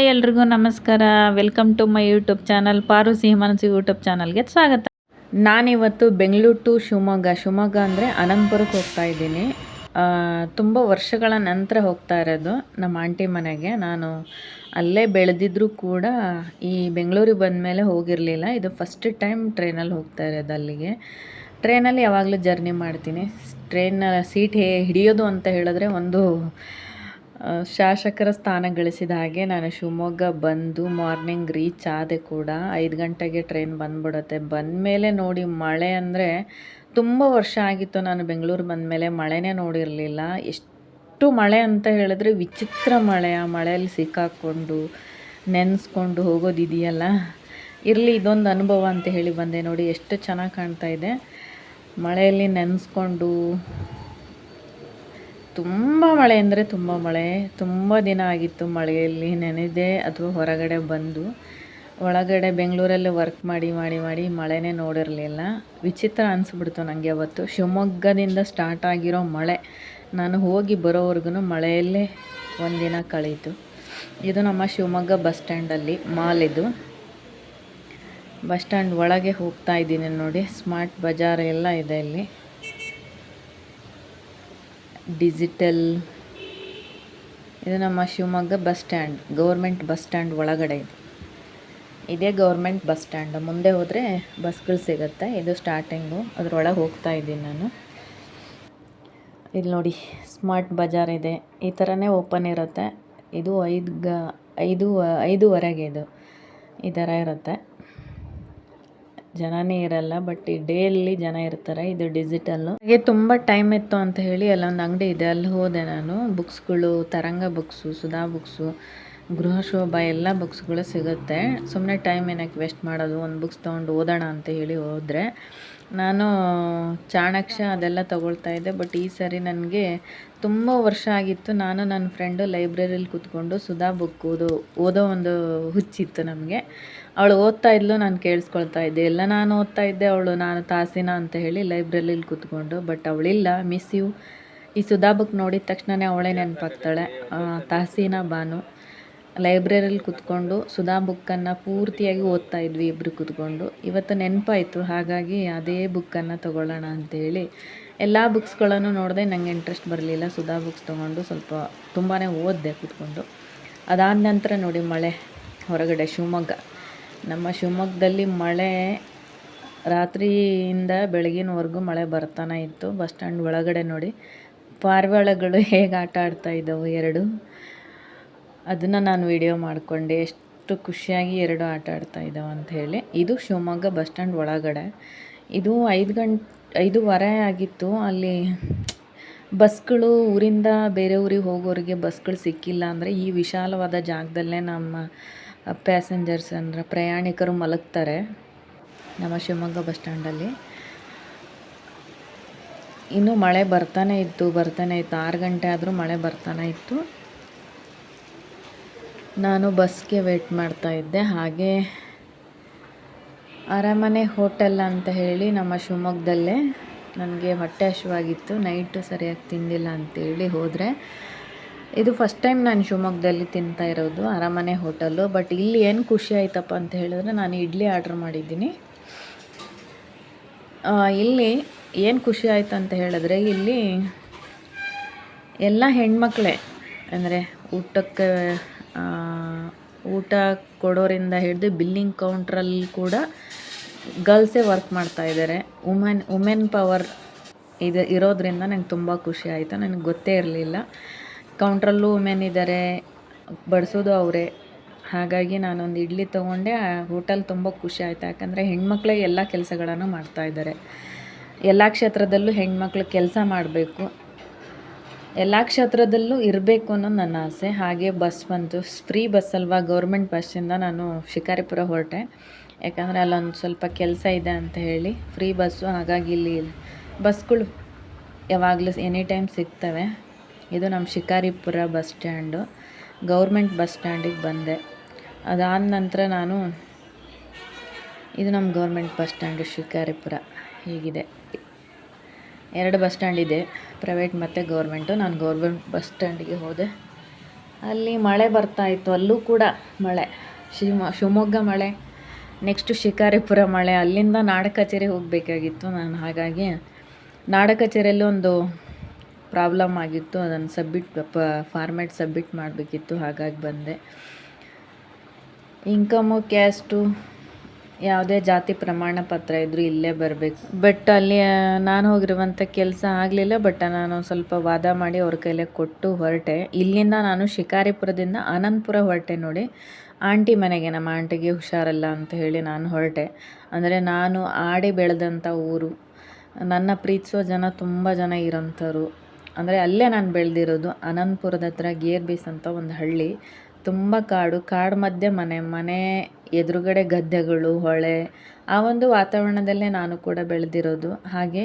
Hi ಎಲ್ರಿಗೂ ನಮಸ್ಕಾರ. Welcome to my YouTube channel Paru Sihi YouTube ಚಾನಲ್ಗೆ ಸ್ವಾಗತ. ನಾನಿವತ್ತು ಬೆಂಗಳೂರು ಟು ಶಿವಮೊಗ್ಗ. ಶಿವಮೊಗ್ಗ ಅಂದರೆ ಅನಂತಪುರಕ್ಕೆ ಹೋಗ್ತಾ ಇದ್ದೀನಿ. ತುಂಬ ವರ್ಷಗಳ ನಂತರ ಹೋಗ್ತಾ ಇರೋದು ನಮ್ಮ ಆಂಟಿ ಮನೆಗೆ. ನಾನು ಅಲ್ಲೇ ಬೆಳೆದಿದ್ರೂ ಕೂಡ ಈ ಬೆಂಗಳೂರಿಗೆ ಬಂದ ಮೇಲೆ ಹೋಗಿರಲಿಲ್ಲ. ಇದು ಫಸ್ಟ್ ಟೈಮ್ ಟ್ರೈನಲ್ಲಿ ಹೋಗ್ತಾ ಇರೋದು ಅಲ್ಲಿಗೆ. ಟ್ರೈನಲ್ಲಿ ಯಾವಾಗಲೂ ಜರ್ನಿ ಮಾಡ್ತೀನಿ. ಟ್ರೈನ್ ಸೀಟ್ ಹೇ ಹಿಡಿಯೋದು ಅಂತ ಹೇಳಿದ್ರೆ ಒಂದು ಶಾಸಕರ ಸ್ಥಾನ ಗಳಿಸಿದ ಹಾಗೆ ನಾನು ಶಿವಮೊಗ್ಗ ಬಂದು ಮಾರ್ನಿಂಗ್ ರೀಚ್ ಆದೆ ಕೂಡ ಐದು ಗಂಟೆಗೆ ಟ್ರೈನ್ ಬಂದ್ಬಿಡುತ್ತೆ. ಬಂದಮೇಲೆ ನೋಡಿ ಮಳೆ ಅಂದರೆ ತುಂಬ ವರ್ಷ ಆಗಿತ್ತು ನಾನು ಬೆಂಗಳೂರು ಬಂದಮೇಲೆ ಮಳೆನೇ ನೋಡಿರಲಿಲ್ಲ. ಎಷ್ಟು ಮಳೆ ಅಂತ ಹೇಳಿದ್ರೆ ವಿಚಿತ್ರ ಮಳೆ. ಆ ಮಳೆಯಲ್ಲಿ ಸಿಕ್ಕಾಕ್ಕೊಂಡು ನೆನೆಸ್ಕೊಂಡು ಹೋಗೋದಿದೆಯಲ್ಲ ಇರಲಿ, ಇದೊಂದು ಅನುಭವ ಅಂತ ಹೇಳಿ ಬಂದೆ ನೋಡಿ. ಎಷ್ಟು ಚೆನ್ನಾಗಿ ಕಾಣ್ತಾ ಇದೆ. ಮಳೆಯಲ್ಲಿ ನೆನೆಸ್ಕೊಂಡು ತುಂಬ ಮಳೆ ಅಂದರೆ ತುಂಬ ಮಳೆ. ತುಂಬ ದಿನ ಆಗಿತ್ತು ಮಳೆಯಲ್ಲಿ ನೆನೆದೆ ಅಥವಾ ಹೊರಗಡೆ ಬಂದು. ಒಳಗಡೆ ಬೆಂಗಳೂರಲ್ಲೇ ವರ್ಕ್ ಮಾಡಿ ಮಾಡಿ ಮಾಡಿ ಮಳೆನೇ ನೋಡಿರಲಿಲ್ಲ. ವಿಚಿತ್ರ ಅನಿಸ್ಬಿಡ್ತು ನನಗೆ ಅವತ್ತು. ಶಿವಮೊಗ್ಗದಿಂದ ಸ್ಟಾರ್ಟ್ ಆಗಿರೋ ಮಳೆ. ನಾನು ಹೋಗಿ ಬರೋವರೆಗೂ ಮಳೆಯಲ್ಲೇ ಒಂದಿನ ಕಳೀತು. ಇದು ನಮ್ಮ ಶಿವಮೊಗ್ಗ ಬಸ್ ಸ್ಟ್ಯಾಂಡಲ್ಲಿ ಮಾಲ್ ಇದು. ಬಸ್ ಸ್ಟ್ಯಾಂಡ್ ಒಳಗೆ ಹೋಗ್ತಾ ಇದ್ದೀನಿ ನೋಡಿ. ಸ್ಮಾರ್ಟ್ ಬಜಾರ್ ಎಲ್ಲ ಇದೆ ಇಲ್ಲಿ. ಡಿಜಿಟಲ್ ಇದು ನಮ್ಮ Shivamogga bus stand government bus stand ಒಳಗಡೆ ಇದೆ. ಇದೇ ಗೌರ್ಮೆಂಟ್ ಬಸ್ ಸ್ಟ್ಯಾಂಡ್ ಮುಂದೆ ಹೋದರೆ ಬಸ್ಗಳು ಸಿಗುತ್ತೆ. ಇದು ಸ್ಟಾರ್ಟಿಂಗು ಅದರೊಳಗೆ ಹೋಗ್ತಾ ಇದ್ದೀನಿ ನಾನು. ಇಲ್ಲಿ ನೋಡಿ ಸ್ಮಾರ್ಟ್ ಬಜಾರ್ ಇದೆ. ಈ ಥರನೇ ಓಪನ್ ಇರುತ್ತೆ. ಇದು ಐದು ಗ, ಐದು, ಐದೂವರೆಗೆ ಇದು. ಈ ಥರ ಇರುತ್ತೆ. ಜನನೇ ಇರಲ್ಲ ಬಟ್ ಈ ಡೇಲಿ ಜನ ಇರ್ತಾರೆ. ಇದು ಡಿಜಿಟಲ್ಲು ಹಾಗೆ ತುಂಬ ಟೈಮ್ ಇತ್ತು ಅಂತ ಹೇಳಿ ಅಲ್ಲೊಂದು ಅಂಗಡಿ ಇದೆ. ಅಲ್ಲಿ ಹೋದೆ ನಾನು. ಬುಕ್ಸ್ಗಳು, ತರಂಗ ಬುಕ್ಸು, ಸುಧಾ ಬುಕ್ಸು ಗೃಹಶೋಭ ಎಲ್ಲ ಬುಕ್ಸ್ಗಳು ಸಿಗುತ್ತೆ. ಸುಮ್ಮನೆ ಟೈಮ್ ಏನಕ್ಕೆ ವೇಸ್ಟ್ ಮಾಡೋದು? ಒಂದು ಬುಕ್ಸ್ ತೊಗೊಂಡು ಓದೋಣ ಅಂತ ಹೇಳಿ ಹೋದರೆ, ನಾನು ಚಾಣಕ್ಷ ಅದೆಲ್ಲ ತಗೊಳ್ತಾ ಇದ್ದೆ. ಬಟ್ ಈ ಸರಿ ನನಗೆ ತುಂಬ ವರ್ಷ ಆಗಿತ್ತು. ನಾನು ನನ್ನ ಫ್ರೆಂಡು ಲೈಬ್ರರಿಲಿ ಕೂತ್ಕೊಂಡು ಸುಧಾ ಬುಕ್ ಓದೋ ಓದೋ ಒಂದು ಹುಚ್ಚಿತ್ತು ನಮಗೆ. ಅವಳು ಓದ್ತಾ ಇದ್ಲು, ನಾನು ಕೇಳಿಸ್ಕೊಳ್ತಾ ಇದ್ದೆ. ಎಲ್ಲ ನಾನು ಓದ್ತಾ ಇದ್ದೆ, ಅವಳು ನಾನು ತಾಸಿನ ಅಂತ ಹೇಳಿ ಲೈಬ್ರರಿಲಿ ಕೂತ್ಕೊಂಡು, ಬಟ್ ಅವಳಿಲ್ಲ ಮಿಸ್ ಯು ಈ ಸುಧಾ ಬುಕ್ ನೋಡಿದ ತಕ್ಷಣನೇ ಅವಳೇ ನೆನಪಾಗ್ತಾಳೆ ತಾಸೀನ ಬಾನು ಲೈಬ್ರರಿಲಿ ಕೂತ್ಕೊಂಡು ಸುಧಾ ಬುಕ್ಕನ್ನು ಪೂರ್ತಿಯಾಗಿ ಓದ್ತಾ ಇದ್ವಿ ಇಬ್ಬರು ಕೂತ್ಕೊಂಡು. ಇವತ್ತು ನೆನಪಾಯಿತು, ಹಾಗಾಗಿ ಅದೇ ಬುಕ್ಕನ್ನು ತೊಗೊಳ್ಳೋಣ ಅಂತೇಳಿ ಎಲ್ಲ ಬುಕ್ಸ್ಗಳನ್ನು ನೋಡಿದೆ ನನಗೆ ಇಂಟ್ರೆಸ್ಟ್ ಬರಲಿಲ್ಲ, ಸುಧಾ ಬುಕ್ಸ್ ತೊಗೊಂಡು ಸ್ವಲ್ಪ ತುಂಬಾ ಓದಿದೆ ಕೂತ್ಕೊಂಡು. ಅದಾದ ನಂತರ ನೋಡಿ ಮಳೆ, ಹೊರಗಡೆ ಶಿವಮೊಗ್ಗ. ನಮ್ಮ ಶಿವಮೊಗ್ಗದಲ್ಲಿ ಮಳೆ ರಾತ್ರಿಯಿಂದ ಬೆಳಗಿನವರೆಗೂ ಮಳೆ ಬರ್ತಾನೆ ಇತ್ತು. ಬಸ್ ಸ್ಟ್ಯಾಂಡ್ ಒಳಗಡೆ ನೋಡಿ. ಪಾರಿವಾಳಗಳು ಹೇಗೆ ಆಟ ಆಡ್ತಾ ಇದ್ದವು ಎರಡು. ಅದನ್ನು ನಾನು ವಿಡಿಯೋ ಮಾಡಿಕೊಂಡೆ. ಎಷ್ಟು ಖುಷಿಯಾಗಿ ಎರಡು ಆಟ ಆಡ್ತಾ ಇದ್ದಾವೆ ಅಂತ ಹೇಳಿ. ಇದು ಶಿವಮೊಗ್ಗ ಬಸ್ ಸ್ಟ್ಯಾಂಡ್ ಒಳಗಡೆ. ಇದು ಐದು ಗಂಟೆ ಐದೂವರೆ ಆಗಿತ್ತು. ಅಲ್ಲಿ ಬಸ್ಗಳು ಊರಿಂದ ಬೇರೆ ಊರಿಗೆ ಹೋಗೋರಿಗೆ ಬಸ್ಗಳು ಸಿಕ್ಕಿಲ್ಲ ಅಂದರೆ ಈ ವಿಶಾಲವಾದ ಜಾಗದಲ್ಲೇ ನಮ್ಮ ಪ್ಯಾಸೆಂಜರ್ಸ್ ಅಂದರೆ ಪ್ರಯಾಣಿಕರು ಮಲಗ್ತಾರೆ ನಮ್ಮ ಶಿವಮೊಗ್ಗ ಬಸ್ ಸ್ಟ್ಯಾಂಡಲ್ಲಿ. ಇನ್ನೂ ಮಳೆ ಬರ್ತಾನೆ ಇತ್ತು ಬರ್ತಾನೆ ಇತ್ತು. ಆರು ಗಂಟೆ ಆದರೂ ಮಳೆ ಬರ್ತಾನೆ ಇತ್ತು. ನಾನು ಬಸ್ಗೆ ವೇಟ್ ಮಾಡ್ತಾ ಇದ್ದೆ. ಹಾಗೆ ಅರಮನೆ ಹೋಟೆಲ್ ಅಂತ ಹೇಳಿ ನಮ್ಮ ಶಿವಮೊಗ್ಗದಲ್ಲೇ ನನಗೆ ಹೊಟ್ಟೆ ಹಸಿವಾಗಿತ್ತು. ನೈಟು ಸರಿಯಾಗಿ ತಿಂದಿಲ್ಲ ಅಂತೇಳಿ ಹೋದರೆ ಇದು ಫಸ್ಟ್ ಟೈಮ್ ನಾನು ಶಿವಮೊಗ್ಗದಲ್ಲಿ ತಿಂತಾ ಇರೋದು, ಅರಮನೆ ಹೋಟೆಲ್ಲು ಬಟ್ ಇಲ್ಲಿ ಏನು ಖುಷಿ ಆಯ್ತಪ್ಪ ಅಂತ ಹೇಳಿದ್ರೆ ನಾನು ಇಡ್ಲಿ ಆರ್ಡ್ರ್ ಮಾಡಿದ್ದೀನಿ. ಇಲ್ಲಿ ಏನು ಖುಷಿ ಆಯ್ತು ಅಂತ ಹೇಳಿದ್ರೆ ಇಲ್ಲಿ ಎಲ್ಲ ಹೆಣ್ಮಕ್ಳೇ, ಅಂದರೆ ಊಟಕ್ಕೆ ಊಟ ಕೊಡೋರಿಂದ ಹಿಡಿದು ಬಿಲ್ಲಿಂಗ್ ಕೌಂಟ್ರಲ್ಲಿ ಕೂಡ ಗರ್ಲ್ಸೇ ವರ್ಕ್ ಮಾಡ್ತಾ ಇದ್ದಾರೆ ವುಮೆನ್ ವುಮೆನ್ ಪವರ್ ಇದು ಇರೋದ್ರಿಂದ ನಂಗೆ ತುಂಬ ಖುಷಿ ಆಯಿತು. ನನಗೆ ಗೊತ್ತೇ ಇರಲಿಲ್ಲ. ಕೌಂಟ್ರಲ್ಲೂ ವುಮೆನ್ ಇದ್ದಾರೆ ಬಡಿಸೋದು ಅವರೇ. ಹಾಗಾಗಿ ನಾನೊಂದು ಇಡ್ಲಿ ತೊಗೊಂಡೆ. ಆ ಹೋಟೆಲ್ ತುಂಬ ಖುಷಿ ಆಯಿತು. ಯಾಕಂದರೆ ಹೆಣ್ಮಕ್ಳೇ ಎಲ್ಲ ಕೆಲಸಗಳನ್ನು ಮಾಡ್ತಾಯಿದ್ದಾರೆ ಎಲ್ಲ ಕ್ಷೇತ್ರದಲ್ಲೂ ಹೆಣ್ಮಕ್ಳು ಕೆಲಸ ಮಾಡಬೇಕು. ಎಲ್ಲ ಕ್ಷೇತ್ರದಲ್ಲೂ ಇರಬೇಕು ಅನ್ನೋದು ನನ್ನ ಆಸೆ. ಹಾಗೆ ಬಸ್ ಬಂತು. ಫ್ರೀ ಬಸ್ ಅಲ್ವಾ? ಗೌರ್ಮೆಂಟ್ ಬಸ್ಸಿಂದ ನಾನು ಶಿಕಾರಿಪುರ ಹೊರಟೆ. ಯಾಕಂದರೆ ಅಲ್ಲೊಂದು ಸ್ವಲ್ಪ ಕೆಲಸ ಇದೆ ಅಂತ ಹೇಳಿ ಫ್ರೀ ಬಸ್ಸು ಹಾಗಾಗಿ ಇಲ್ಲಿ ಬಸ್ಗಳು ಯಾವಾಗಲೂ ಎನಿ ಟೈಮ್ ಸಿಗ್ತವೆ. ಇದು ನಮ್ಮ Shikaripura bus stand. Government bus ಸ್ಟ್ಯಾಂಡಿಗೆ ಬಂದೆ. ಅದಾದ ನಂತರ ನಾನು ಇದು ನಮ್ಮ ಗೌರ್ಮೆಂಟ್ ಬಸ್ ಸ್ಟ್ಯಾಂಡು, ಶಿಕಾರಿಪುರ. ಹೀಗಿದೆ. ಎರಡು ಬಸ್ ಸ್ಟ್ಯಾಂಡ್ ಇದೆ, ಪ್ರೈವೇಟ್ ಮತ್ತು ಗೌರ್ಮೆಂಟು. ನಾನು ಗೌರ್ಮೆಂಟ್ ಬಸ್ ಸ್ಟ್ಯಾಂಡಿಗೆ ಹೋದೆ. ಅಲ್ಲಿ ಮಳೆ ಬರ್ತಾ ಇತ್ತು. ಅಲ್ಲೂ ಕೂಡ ಮಳೆ. ಶಿವ ಶಿವಮೊಗ್ಗ ಮಳೆ, ನೆಕ್ಸ್ಟು ಶಿಕಾರಿಪುರ ಮಳೆ. ಅಲ್ಲಿಂದ ನಾಡ ಕಚೇರಿ ಹೋಗಬೇಕಾಗಿತ್ತು ನಾನು. ಹಾಗಾಗಿ ನಾಡ ಕಚೇರಿಯಲ್ಲಿ ಒಂದು ಪ್ರಾಬ್ಲಮ್ ಆಗಿತ್ತು, ಅದನ್ನು ಸಬ್ಮಿಟ್ ಪ ಫಾರ್ಮ್ಯಾಟ್ ಸಬ್ಮಿಟ್ ಮಾಡಬೇಕಿತ್ತು, ಹಾಗಾಗಿ ಬಂದೆ. ಇನ್ಕಮು ಕ್ಯಾಸ್ಟು ಯಾವುದೇ ಜಾತಿ ಪ್ರಮಾಣ ಪತ್ರ ಇದ್ದರೂ ಇಲ್ಲೇ ಬರಬೇಕು. ಬಟ್ ಅಲ್ಲಿ ನಾನು ಹೋಗಿರುವಂಥ ಕೆಲಸ ಆಗಲಿಲ್ಲ ಬಟ್ ನಾನು ಸ್ವಲ್ಪ ವಾದ ಮಾಡಿ ಅವ್ರ ಕೈಲೇ ಕೊಟ್ಟು ಹೊರಟೆ. ಇಲ್ಲಿಂದ ನಾನು ಶಿಕಾರಿಪುರದಿಂದ ಆನಂದಪುರ ಹೊರಟೆ ನೋಡಿ. ಆಂಟಿ ಮನೆಗೆ, ನಮ್ಮ ಆಂಟಿಗೆ ಹುಷಾರಲ್ಲ ಅಂತ ಹೇಳಿ ನಾನು ಹೊರಟೆ. ಅಂದರೆ ನಾನು ಆಡಿ ಬೆಳೆದಂಥ ಊರು. ನನ್ನ ಪ್ರೀತಿಸೋ ಜನ ತುಂಬ ಜನ ಇರೋಂಥವ್ರು. ಅಂದರೆ ಅಲ್ಲೇ ನಾನು ಬೆಳೆದಿರೋದು ಅನಂತಪುರದ ಹತ್ರ ಗೇರ್ ಬೀಸ್ ಅಂತ ಒಂದು ಹಳ್ಳಿ. ತುಂಬ ಕಾಡು ಕಾಡು ಮಧ್ಯೆ ಮನೆ ಮನೆ ಎದುರುಗಡೆ ಗದ್ದೆಗಳು, ಹೊಳೆ. ಆ ಒಂದು ವಾತಾವರಣದಲ್ಲೇ ನಾನು ಕೂಡ ಬೆಳೆದಿರೋದು. ಹಾಗೆ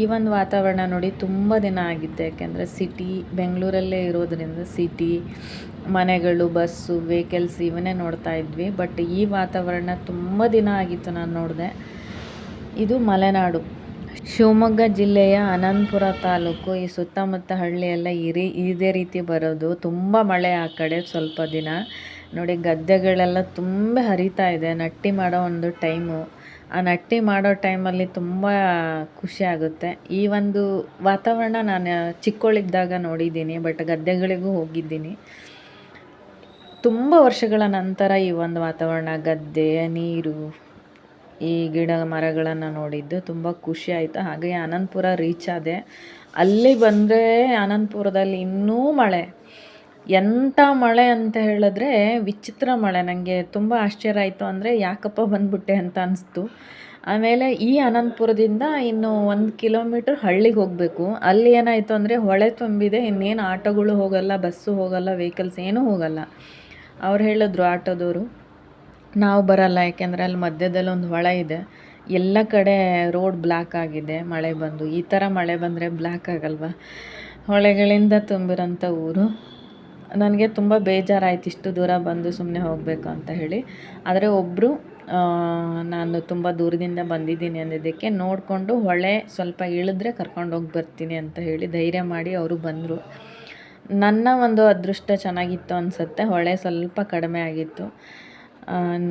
ಈ ಒಂದು ವಾತಾವರಣ ನೋಡಿ ತುಂಬ ದಿನ ಆಗಿತ್ತು. ಯಾಕೆಂದರೆ ಸಿಟಿ ಬೆಂಗಳೂರಲ್ಲೇ ಇರೋದರಿಂದ ಸಿಟಿ ಮನೆಗಳು, ಬಸ್ಸು ವೆಹಿಕಲ್ಸ್ ಇವನ್ನೇ ನೋಡ್ತಾ ಇದ್ವಿ. ಬಟ್ ಈ ವಾತಾವರಣ ತುಂಬ ದಿನ ಆಗಿತ್ತು ನಾನು ನೋಡಿದೆ. ಇದು ಮಲೆನಾಡು. ಶಿವಮೊಗ್ಗ ಜಿಲ್ಲೆಯ ಅನಂತಪುರ ತಾಲೂಕು, ಈ ಸುತ್ತಮುತ್ತ ಹಳ್ಳಿಯೆಲ್ಲ ಇರಿ, ಇದೇ ರೀತಿ ಬರೋದು. ತುಂಬ ಮಳೆ ಆ ಕಡೆ ಸ್ವಲ್ಪ ದಿನ. ನೋಡಿ, ಗದ್ದೆಗಳೆಲ್ಲ ತುಂಬ ಹರಿತಾ ಇದೆ. ನಟ್ಟಿ ಮಾಡೋ ಒಂದು ಟೈಮು. ಆ ನಟ್ಟಿ ಮಾಡೋ ಟೈಮಲ್ಲಿ ತುಂಬ ಖುಷಿ ಆಗುತ್ತೆ. ಈ ಒಂದು ವಾತಾವರಣ ನಾನು ಚಿಕ್ಕವಳಿದ್ದಾಗ ನೋಡಿದ್ದೀನಿ, ಬಟ್ ಗದ್ದೆಗಳಿಗೂ ಹೋಗಿದ್ದೀನಿ. ತುಂಬ ವರ್ಷಗಳ ನಂತರ ಈ ಒಂದು ವಾತಾವರಣ, ಗದ್ದೆ, ನೀರು ಈ ಗಿಡ ಮರಗಳನ್ನು ನೋಡಿದ್ದು ತುಂಬ ಖುಷಿ ಆಯಿತು. ಹಾಗೆ ಅನಂತಪುರ ರೀಚ್ ಆದೆ. ಅಲ್ಲಿ ಬಂದರೆ ಅನಂತಪುರದಲ್ಲಿ ಇನ್ನೂ ಮಳೆ. ಎಂಥ ಮಳೆ ಅಂತ ಹೇಳಿದ್ರೆ ವಿಚಿತ್ರ ಮಳೆ. ನನಗೆ ತುಂಬ ಆಶ್ಚರ್ಯ ಆಯಿತು ಅಂದರೆ ಯಾಕಪ್ಪ ಬಂದ್ಬಿಟ್ಟೆ ಅಂತ ಅನಿಸ್ತು. ಆಮೇಲೆ ಈ ಅನಂತಪುರದಿಂದ ಇನ್ನು ಒಂದು ಕಿಲೋಮೀಟ್ರ್ ಹಳ್ಳಿಗೆ ಹೋಗಬೇಕು. ಅಲ್ಲಿ ಏನಾಯಿತು ಅಂದರೆ ಹೊಳೆ ತುಂಬಿದೆ. ಇನ್ನೇನು ಆಟೋಗಳು ಹೋಗಲ್ಲ, ಬಸ್ಸು ಹೋಗಲ್ಲ ವೆಹಿಕಲ್ಸ್ ಏನೂ ಹೋಗಲ್ಲ. ಅವ್ರು ಹೇಳಿದ್ರು ಆಟೋದವರು ನಾವು ಬರಲ್ಲ, ಯಾಕೆಂದರೆ ಅಲ್ಲಿ ಮಧ್ಯದಲ್ಲಿ ಒಂದು ಹೊಳೆ ಇದೆ. ಎಲ್ಲ ಕಡೆ ರೋಡ್ ಬ್ಲ್ಯಾಕ್ ಆಗಿದೆ, ಮಳೆ ಬಂದು. ಈ ಥರ ಮಳೆ ಬಂದರೆ ಬ್ಲ್ಯಾಕ್ ಆಗಲ್ವಾ? ಹೊಳೆಗಳಿಂದ ತುಂಬಿರೋಂಥ ಊರು. ನನಗೆ ತುಂಬ ಬೇಜಾರಾಯಿತು ಇಷ್ಟು ದೂರ ಬಂದು ಸುಮ್ಮನೆ ಹೋಗಬೇಕು ಅಂತ ಹೇಳಿ. ಆದರೆ ಒಬ್ಬರು ನಾನು ತುಂಬ ದೂರದಿಂದ ಬಂದಿದ್ದೀನಿ ಅಂದಿದ್ದಕ್ಕೆ ನೋಡಿಕೊಂಡು ಹೊಳೆ ಸ್ವಲ್ಪ ಇಳಿದ್ರೆ ಕರ್ಕೊಂಡೋಗಿ ಬರ್ತೀನಿ ಅಂತ ಹೇಳಿ ಧೈರ್ಯ ಮಾಡಿ ಅವರು ಬಂದರು. ನನ್ನ ಒಂದು ಅದೃಷ್ಟ ಚೆನ್ನಾಗಿತ್ತು ಅನಿಸುತ್ತೆ. ಹೊಳೆ ಸ್ವಲ್ಪ ಕಡಿಮೆ ಆಗಿತ್ತು.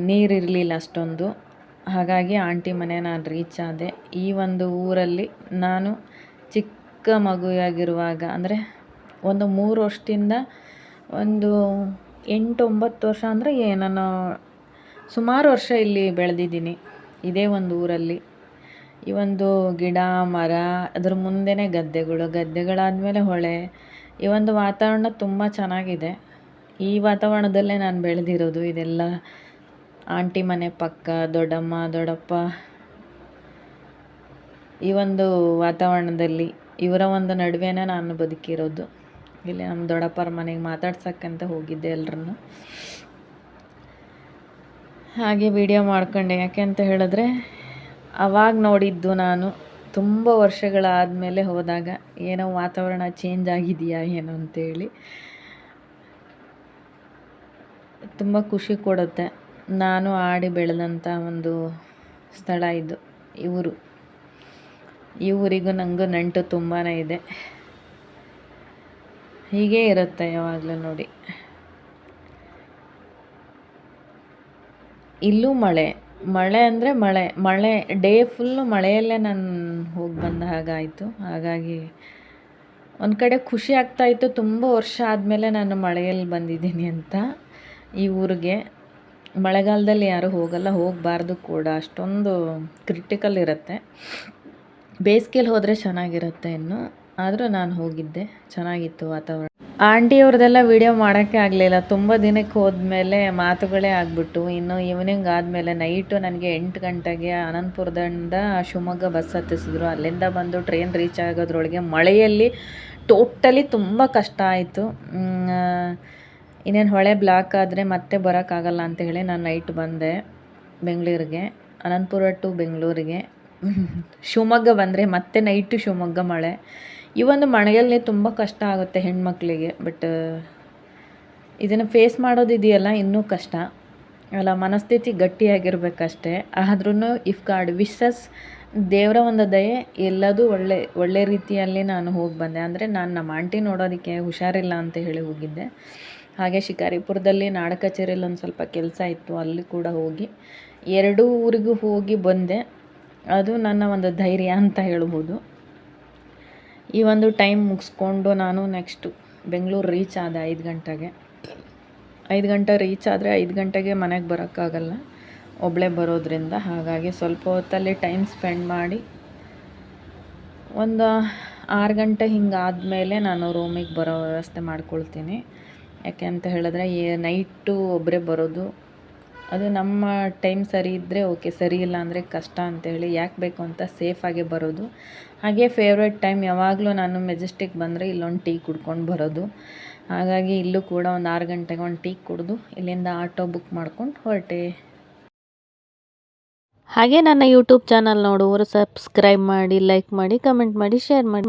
ನೀರಿರಲಿಲ್ಲ ಅಷ್ಟೊಂದು. ಹಾಗಾಗಿ ಆಂಟಿ ಮನೆ ನಾನು ರೀಚ್ ಆದೆ. ಈ ಒಂದು ಊರಲ್ಲಿ ನಾನು ಚಿಕ್ಕ ಮಗುವಾಗಿರುವಾಗ, ಅಂದರೆ ಒಂದು ಮೂರು ವರ್ಷದಿಂದ ಒಂದು ಎಂಟು ಒಂಬತ್ತು ವರ್ಷ ಅಂದರೆ ನಾನು ಸುಮಾರು ವರ್ಷ ಇಲ್ಲಿ ಬೆಳೆದಿದ್ದೀನಿ. ಇದೇ ಒಂದು ಊರಲ್ಲಿ. ಈ ಒಂದು ಗಿಡ, ಮರ, ಅದ್ರ ಮುಂದೆನೇ ಗದ್ದೆಗಳು, ಗದ್ದೆಗಳಾದಮೇಲೆ ಹೊಳೆ, ಈ ಒಂದು ವಾತಾವರಣ ತುಂಬ ಚೆನ್ನಾಗಿದೆ. ಈ ವಾತಾವರಣದಲ್ಲೇ ನಾನು ಬೆಳೆದಿರೋದು ಇದೆಲ್ಲ. ಆಂಟಿ ಮನೆ ಪಕ್ಕ, ದೊಡ್ಡಮ್ಮ, ದೊಡ್ಡಪ್ಪ. ಈ ಒಂದು ವಾತಾವರಣದಲ್ಲಿ ಇವರ ಒಂದು ನಡುವೆನೇ ನಾನು ಬದುಕಿರೋದು. ಇಲ್ಲಿ ನಮ್ಮ ದೊಡ್ಡಪ್ಪರ ಮನೆಗೆ ಮಾತಾಡ್ಸಕ್ಕಂತ ಹೋಗಿದ್ದೆ ಎಲ್ರನ್ನು. ಹಾಗೆ ವಿಡಿಯೋ ಮಾಡ್ಕೊಂಡೆ. ಯಾಕೆ ಅಂತ ಹೇಳಿದ್ರೆ, ಅವಾಗ ನೋಡಿದ್ದು ನಾನು ತುಂಬ ವರ್ಷಗಳಾದಮೇಲೆ ಹೋದಾಗ, ಏನೋ ವಾತಾವರಣ ಚೇಂಜ್ ಆಗಿದೆಯಾ ಏನೋ ಅಂತೇಳಿ. ತುಂಬ ಖುಷಿ ಕೊಡುತ್ತೆ. ನಾನು ಆಡಿ ಬೆಳೆದಂಥ ಒಂದು ಸ್ಥಳ ಇದು ಊರು. ಈ ಊರಿಗೂ ನನಗೂ ನಂಟು ತುಂಬಾ ಇದೆ. ಹೀಗೇ ಇರುತ್ತೆ ಯಾವಾಗಲೂ ನೋಡಿ. ಇಲ್ಲೂ ಮಳೆ ಮಳೆ ಅಂದರೆ ಮಳೆ ಮಳೆ, ಡೇ ಫುಲ್ಲು ಮಳೆಯಲ್ಲೇ ನಾನು ಹೋಗಿ ಬಂದ ಹಾಗಾಯಿತು. ಹಾಗಾಗಿ ಒಂದು ಕಡೆ ಖುಷಿ ಆಗ್ತಾಯಿತ್ತು ತುಂಬ ವರ್ಷ ಆದಮೇಲೆ ನಾನು ಮಳೆಯಲ್ಲಿ ಬಂದಿದ್ದೀನಿ ಅಂತ ಈ ಊರಿಗೆ. ಮಳೆಗಾಲದಲ್ಲಿ ಯಾರೂ ಹೋಗಲ್ಲ, ಹೋಗಬಾರ್ದು ಕೂಡ. ಅಷ್ಟೊಂದು ಕ್ರಿಟಿಕಲ್ ಇರುತ್ತೆ. ಬೇಸಿಗೆಲಿ ಹೋದರೆ ಚೆನ್ನಾಗಿರುತ್ತೆ ಇನ್ನು. ಆದರೂ ನಾನು ಹೋಗಿದ್ದೆ. ಚೆನ್ನಾಗಿತ್ತು ವಾತಾವರಣ. ಆಂಟಿಯವ್ರದ್ದೆಲ್ಲ ವೀಡಿಯೋ ಮಾಡೋಕ್ಕೆ ಆಗಲಿಲ್ಲ. ತುಂಬ ದಿನಕ್ಕೆ ಹೋದ್ಮೇಲೆ ಮಾತುಗಳೇ ಆಗಿಬಿಟ್ಟು, ಇನ್ನು ಈವ್ನಿಂಗ್ ಆದಮೇಲೆ ನೈಟು ನನಗೆ ಎಂಟು ಗಂಟೆಗೆ ಅನಂತಪುರದಿಂದ ಶಿವಮೊಗ್ಗ ಬಸ್ ಹತ್ತಿಸಿದ್ರು. ಅಲ್ಲಿಂದ ಬಂದು ಟ್ರೈನ್ ರೀಚ್ ಆಗೋದ್ರೊಳಗೆ ಮಳೆಯಲ್ಲಿ ಟೋಟಲಿ ತುಂಬ ಕಷ್ಟ ಆಯಿತು. ಇನ್ನೇನು ಹೊಳೆ ಬ್ಲಾಕ್ ಆದರೆ ಮತ್ತೆ ಬರೋಕ್ಕಾಗಲ್ಲ ಅಂತ ಹೇಳಿ ನಾನು ನೈಟ್ ಬಂದೆ ಬೆಂಗಳೂರಿಗೆ. ಅನಂತಪುರ ಟು ಬೆಂಗಳೂರಿಗೆ. ಶಿವಮೊಗ್ಗ ಬಂದರೆ ಮತ್ತೆ ನೈಟು ಶಿವಮೊಗ್ಗ ಮಳೆ. ಈ ಒಂದು ಮಳೆಯಲ್ಲಿ ತುಂಬ ಕಷ್ಟ ಆಗುತ್ತೆ ಹೆಣ್ಮಕ್ಳಿಗೆ ಬಟ್ ಇದನ್ನು ಫೇಸ್ ಮಾಡೋದಿದೆಯಲ್ಲ ಇನ್ನೂ ಕಷ್ಟ. ಅಲ್ಲ, ಮನಸ್ಥಿತಿ ಗಟ್ಟಿಯಾಗಿರ್ಬೇಕಷ್ಟೇ. ಆದ್ರೂ ಇಫ್ ಗಾಡ್ ವಿಶಸ್ ದೇವರ ಒಂದು ದಯೆ ಎಲ್ಲದೂ ಒಳ್ಳೆ ಒಳ್ಳೆ ರೀತಿಯಲ್ಲಿ ನಾನು ಹೋಗಿ ಬಂದೆ. ಅಂದರೆ ನಾನು ನಮ್ಮ ಆಂಟಿ ನೋಡೋದಕ್ಕೆ ಹುಷಾರಿಲ್ಲ ಅಂತ ಹೇಳಿ ಹೋಗಿದ್ದೆ. ಹಾಗೆ ಶಿಕಾರಿಪುರದಲ್ಲಿ ನಾಡ ಕಚೇರಿಯಲ್ಲಿ ಒಂದು ಸ್ವಲ್ಪ ಕೆಲಸ ಇತ್ತು, ಅಲ್ಲಿ ಕೂಡ ಹೋಗಿ. ಎರಡೂ ಊರಿಗೂ ಹೋಗಿ ಬಂದೆ. ಅದು ನನ್ನ ಒಂದು ಧೈರ್ಯ ಅಂತ ಹೇಳ್ಬೋದು. ಈ ಒಂದು ಟೈಮ್ ಮುಗಿಸ್ಕೊಂಡು ನಾನು ನೆಕ್ಸ್ಟು ಬೆಂಗಳೂರು ರೀಚ್ ಆದ ಐದು ಗಂಟೆಗೆ. ಐದು ಗಂಟೆ ರೀಚ್ ಆದರೆ ಐದು ಗಂಟೆಗೆ ಮನೆಗೆ ಬರೋಕ್ಕಾಗಲ್ಲ. ಒಬ್ಬಳೇ ಬರೋದ್ರಿಂದ ಹಾಗಾಗಿ ಸ್ವಲ್ಪ ಹೊತ್ತಲ್ಲಿ ಟೈಮ್ ಸ್ಪೆಂಡ್ ಮಾಡಿ ಒಂದು ಆರು ಗಂಟೆ ಹಿಂಗಾದಮೇಲೆ ನಾನು ರೂಮಿಗೆ ಬರೋ ವ್ಯವಸ್ಥೆ ಮಾಡ್ಕೊಳ್ತೀನಿ. ಯಾಕೆ ಅಂತ ಹೇಳಿದ್ರೆ ನೈಟು ಒಬ್ಬರೇ ಬರೋದು, ಅದು ನಮ್ಮ ಟೈಮ್ ಸರಿ ಇದ್ದರೆ ಓಕೆ, ಸರಿ ಇಲ್ಲ ಅಂದರೆ ಕಷ್ಟ ಅಂತೇಳಿ ಯಾಕೆ ಬೇಕು ಅಂತ ಸೇಫಾಗೆ ಬರೋದು. ಹಾಗೆ ಫೇವ್ರೆಟ್ ಟೈಮ್ ಯಾವಾಗಲೂ ನಾನು ಮೆಜೆಸ್ಟಿಕ್ ಬಂದರೆ ಇಲ್ಲೊಂದು ಟೀ ಕುಡ್ಕೊಂಡು ಬರೋದು. ಹಾಗಾಗಿ ಇಲ್ಲೂ ಕೂಡ ಒಂದು ಆರು ಗಂಟೆಗೆ ಒಂದು ಟೀ ಕುಡಿದು ಇಲ್ಲಿಂದ ಆಟೋ ಬುಕ್ ಮಾಡ್ಕೊಂಡು ಹೊರಟೆ. ಹಾಗೆ ನನ್ನ ಯೂಟ್ಯೂಬ್ ಚಾನಲ್ ನೋಡುವವರು ಸಬ್ಸ್ಕ್ರೈಬ್ ಮಾಡಿ ಲೈಕ್ ಮಾಡಿ ಕಮೆಂಟ್ ಮಾಡಿ ಶೇರ್ ಮಾಡಿ